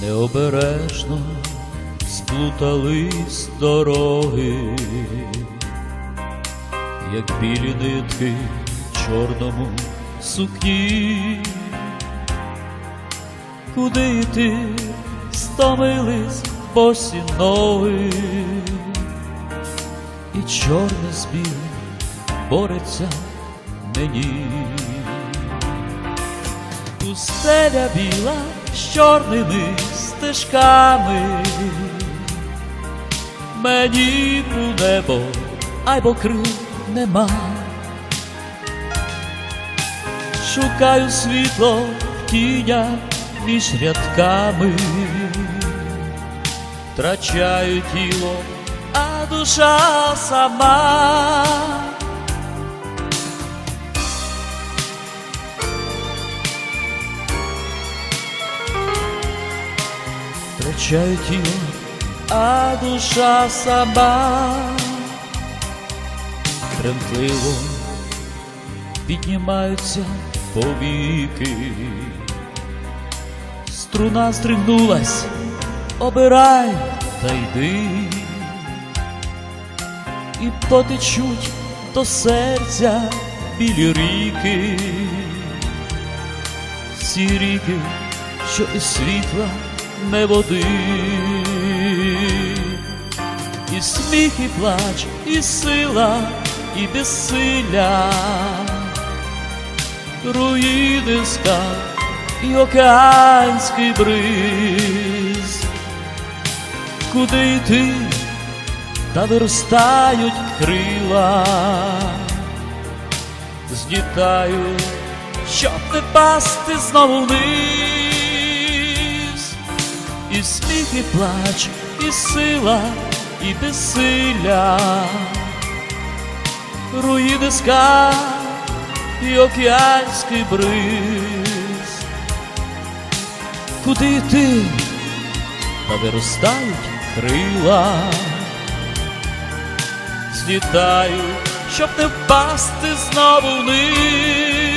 необережно сплутались дороги, як білі нитки в чорному сукні. Куди йти стомились босі ноги, і чорне з білим бореться мені. Пустеля біла з чорними стежками, мені у небо, ай бо крил нема. Шукаю світло в тінях між рядками, втрачаю тіло, а душа сама. Втрачаю тіло, а душа сама тремтливо піднімаються повіки. Струна стригнулась, обирай та йди, і потечуть до серця білі ріки, ці ріки, що і світла не води, і сміх, і плач, і сила, і безсилля, руїни скал і океанський бриз, куди йти, та виростають крила, злітаю, щоб не пасти знову вниз, і сміх, і плач, і сила, і безсилля, руїни скал і океанський бриз. Куди йти, та виростають крила, злітаю, щоб не впасти знову вниз.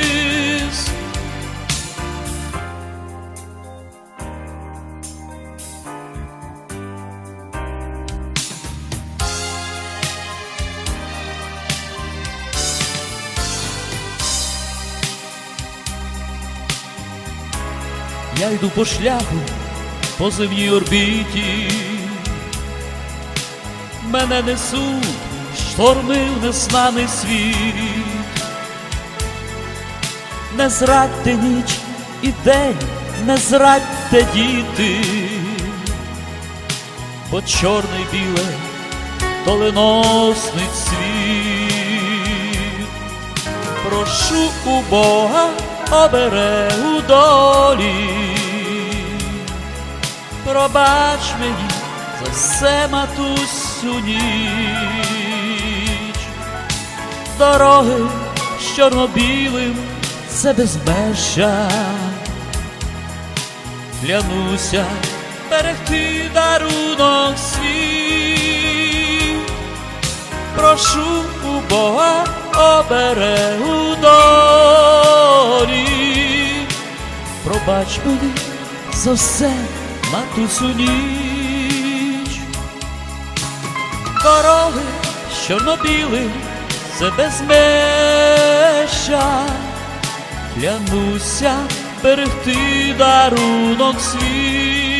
Я йду по шляху по земній орбіті, мене несуть шторми в незнаний світ, не зрадьте ніч і день, не зрадьте діти, бо чорний біле доленосний світ. Прошу у Бога оберегу долі, пробач мені за все матусю ніч, дороги з чорно-білим це безмежа, клянуся берегти дарунок свій. Прошу у Бога оберегу долі. Пробач мені за все, матусю ніч. Дороги що набіли, це безмежа. Клянуся берегти дарунок свій.